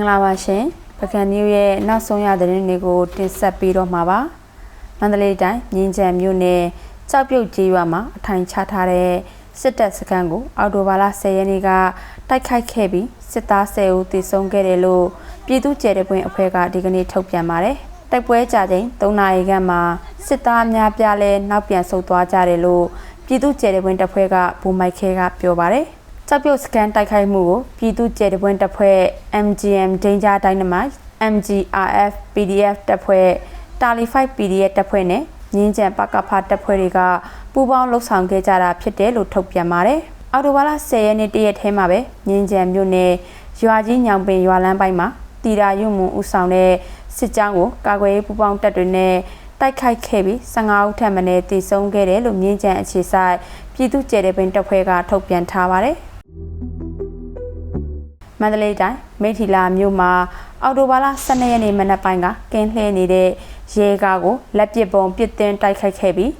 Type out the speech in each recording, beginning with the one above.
င်္ဂလာပါရှင်ပကံနျူရဲ့နောက်ဆုံးရသတင်းတွေကိုတင်ဆက်ပေးတော့မှာပါမန္တလေးတိုင်းမြင်းကြံမြို့နယ်ကြောက်ပြုတ်ကြီးရွာမှာအထိုင်ချထားတဲ့စစ်တပ်စခန်းကိုအော်တိုဘာလ10ရက်နေ့ကတိုက်ခိုက်ခဲ့ပြီးစစ်သား10ဦးသေဆုံးခဲ့တယ်လို့ပြည်သူ့ကျယ်တပွင့်အဖွဲ့ကဒီကနေ့ထုတ်ပြန်ပါတယ်တိုက်ပွဲကြချိန်3နာရီခန့်မှာစစ်သားအများပြားလဲနောက်ပြန်ဆုတ်သွားကြတယ်လို့ပြည်သူ့ကျယ်တပွင့်တပ်ဖွဲ့ကဘူမိုက်ခဲကပြောပါတယ် ကြောက်ပြုတ်စကန်တိုက်ခိုက်မှုကိုပြည်သူ့ကျယ်တပွင့်တပ်ဖွဲ့ MGM Danger Dynamite MGRF PDF တပ်ဖွဲ့ Tali 5 PDF တပ်ဖွဲ့နဲ့ငင်းကြံပကဖတပ်ဖွဲ့တွေကပူးပေါင်းလှုပ်ဆောင်ခဲ့ကြတာဖြစ်တယ်လို့ထုတ်ပြန်ပါတယ်။အော်တိုဘာလ10ရက်နေ့တရက်ထဲမှာပဲငင်းကြံမြို့နယ်ရွာကြီးညောင်ပင်ရွာလမ်းပိုင်းမှာတီရာရုံမွန်ဦးဆောင်တဲ့စစ်ကြောင်းကိုကာကွယ်ရေးပူးပေါင်းတပ်တွေနဲ့တိုက်ခိုက်ခဲ့ပြီး15ဦးထပ်မံတည်ဆုံးခဲ့တယ်လို့မြင်းကြံအခြေဆိုင်ပြည်သူ့ကျယ်တဲ့ပင်တပ်ဖွဲ့ကထုတ်ပြန်ထားပါတယ်။ မန္တလေးတိုင်းမိထီလာမြို့မှာအော်တိုဘာလ12ရက်နေ့မနက်ပိုင်းကကင်းလှည့်နေတဲ့ရဲကားကိုလက်ပစ်ပုံပစ်တင်တိုက်ခိုက်ခဲ့ပြီး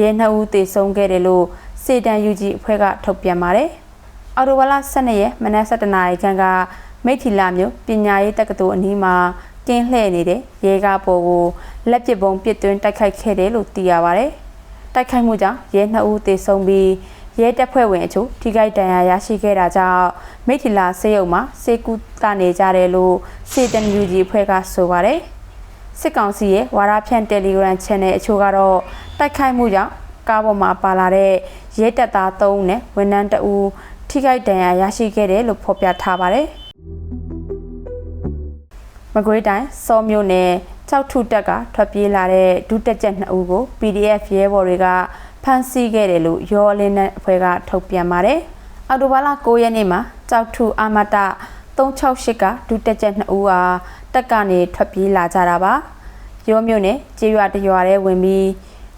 ရဲနှစ်ဦးသေဆုံးခဲ့တယ်လို့စေတံယူကြီးအဖွဲ့ကထုတ်ပြန်ပါတယ်။အော်တိုဘာလ12ရက်မနက်7:00နာရီခန့်ကမိထီလာမြို့ပညာရေးတက္ကသိုလ်အနီးမှာကင်းလှည့်နေတဲ့ရဲကားပေါ်ကိုလက်ပစ်ပုံပစ်သွင်းတိုက်ခိုက်ခဲ့တယ်လို့သိရပါတယ်။တိုက်ခိုက်မှုကြောင့်ရဲနှစ်ဦးသေဆုံးပြီး ရဲတပ်ဖွဲ့ဝင်အချို့ထိခိုက်ဒဏ်ရာရရှိခဲ့တာကြောင့်မိထီလာစေယုံမှာစေကူကနေကြတယ်လို့စေတန်ယူကြီးဖွဲ့ကဆိုပါတယ်စစ်ကောင်စီရဲ့ဝါရဖြန့် Telegram Channel အချို့ကတော့တိုက်ခိုက်မှုကြောင့်ကားပေါ်မှာပါလာတဲ့ရဲတပ်သား3ဦးနဲ့ဝန်ထမ်း2ဦးထိခိုက်ဒဏ်ရာရရှိခဲ့တယ်လို့ဖော်ပြထားပါတယ်မကွေးတိုင်းစောမြို့နယ်ကြောက်ထုတက်ကထွက်ပြေးလာတဲ့ဒုတက်ချက်2ဦးကို PDF ရဲဘော်တွေက ဖမ်းဆီးခဲ့တယ်လို့ရောလင်းတဲ့အဖွဲ့ကထုတ်ပြန်ပါတယ်။အော်တိုဘာလ9ရက်နေ့မှာကြောက်ထုအာမတ368ကဒုတက်ချက်2ဦးဟာတက်ကနေထွက်ပြေးလာကြတာပါ။ရောမြို့နယ်ကျေးရွာတရွာထဲဝင်ပြီး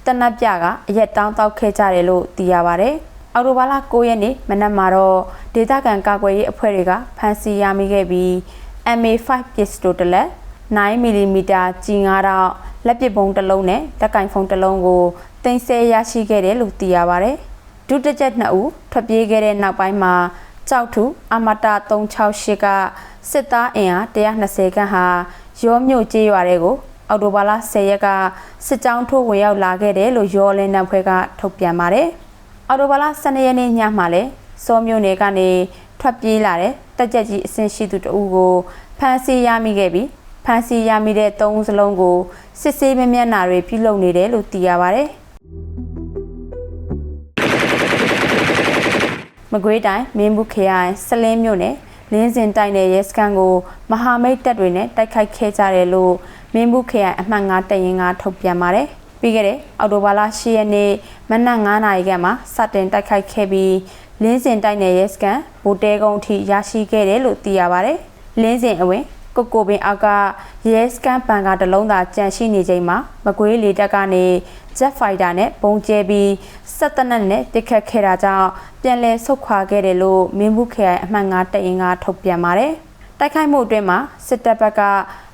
တနက်ပြကအရက်တောင်းတောက်ခဲ့ကြတယ်လို့သိရပါတယ်။အော်တိုဘာလ9ရက်နေ့မနက်မှာတော့ဒေသခံကာကွယ်ရေးအဖွဲ့တွေကဖမ်းဆီးရမိခဲ့ပြီး MA5 ပစ္စတိုတလက် 9 mm ကြီး9တော့လက်ပစ်ပုံးတစ်လုံးနဲ့လက်ကင်ဖုန်းတစ်လုံးကို တင်ဆက်ရရှိခဲ့တယ်လို့သိရပါဗျ။ဒုတက်ချက်2ဦးထွက်ပြေးခဲ့တဲ့နောက်ပိုင်းမှာကြောက်ထုအမတာ368ကစစ်သားအင်အား120ခန့်ဟာရောမြို့ကျေးရွာတွေကိုအော်တိုဘာလ10ရက်ကစစ်ကြောင်းထိုးဝင်ရောက်လာခဲ့တယ်လို့ရောလင်းနံဖွဲ့ကထုတ်ပြန်ပါတယ်။အော်တိုဘာလ12ရက်နေ့ညမှာလဲစောမြို့နယ်ကနေထွက်ပြေးလာတဲ့တက်ကြက်ကြီးအဆင့်ရှိသူတဦးကိုဖမ်းဆီးရမိခဲ့ပြီးဖမ်းဆီးရမိတဲ့သုံးစလုံးကိုစစ်ဆေးမမျက်နှာတွေပြုလုပ်နေတယ်လို့သိရပါဗျ။ မကွေးတိုင်းမင်းဘူးခရိုင်စလင်းမြို့နယ်လင်းစင်တိုက်နယ်ရဲစခန်းကိုမဟာမိတ်တပ်တွေနဲ့တိုက်ခိုက်ခဲ့ကြတယ်လို့မင်းဘူးခရိုင်အမှတ်9တရင်ကထုတ်ပြန်ပါတယ်။ပြီးခဲ့တဲ့အော်တိုဘာလ10ရက်နေ့မနက်9နာရီခန့်မှာစတင်တိုက်ခိုက်ခဲ့ပြီးလင်းစင်တိုက်နယ်ရဲစခန်းဗိုလ်တဲကုန်းထိရရှိခဲ့တယ်လို့သိရပါတယ်။လင်းစင်အဝင် ကိုကိုပင်အောက်ကရဲစကန်ပန်ကတလုံးသာကြန့်ရှိနေချိန်မှာမကွေးလေတပ်ကနေ Jet Fighter နဲ့ပုံကျဲပြီးစက်တနက်နဲ့တစ်ခတ်ခဲ့တာကြောင့်ပြန်လည်ဆုတ်ခွာခဲ့တယ်လို့မင်းဘူးခရိုင်အမှတ်9တရင်ကထုတ်ပြန်ပါတယ်။တိုက်ခိုက်မှုအတွင်းမှာစစ်တပ်ဘက်က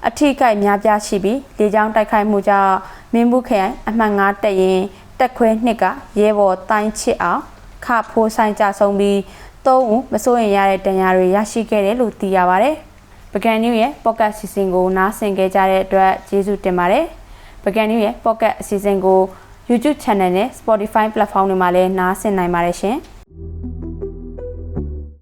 အထိကိများပြားရှိပြီးလေကြောင်းတိုက်ခိုက်မှုကြောင့်မင်းဘူးခရိုင်အမှတ်9တရင်တက်ခွဲနှစ်ကရဲဘော်တိုင်းချစ်အောင်ခဖိုးဆိုင်ကြဆုံးပြီးသုံးဦးမစိုးရင်ရတဲ့တန်ရာတွေရရှိခဲ့တယ်လို့သိရပါတယ်။ ပကံနျူရဲ့ pocket စီစဉ်ကိုနားဆင်ခဲ့ကြတဲ့အတွက်ကျေးဇူးတင်ပါတယ်။ပကံနျူရဲ့ pocket အစီအစဉ်ကို YouTube channel နဲ့ Spotify platform တွေမှာလည်းနားဆင်နိုင်ပါတယ်ရှင်။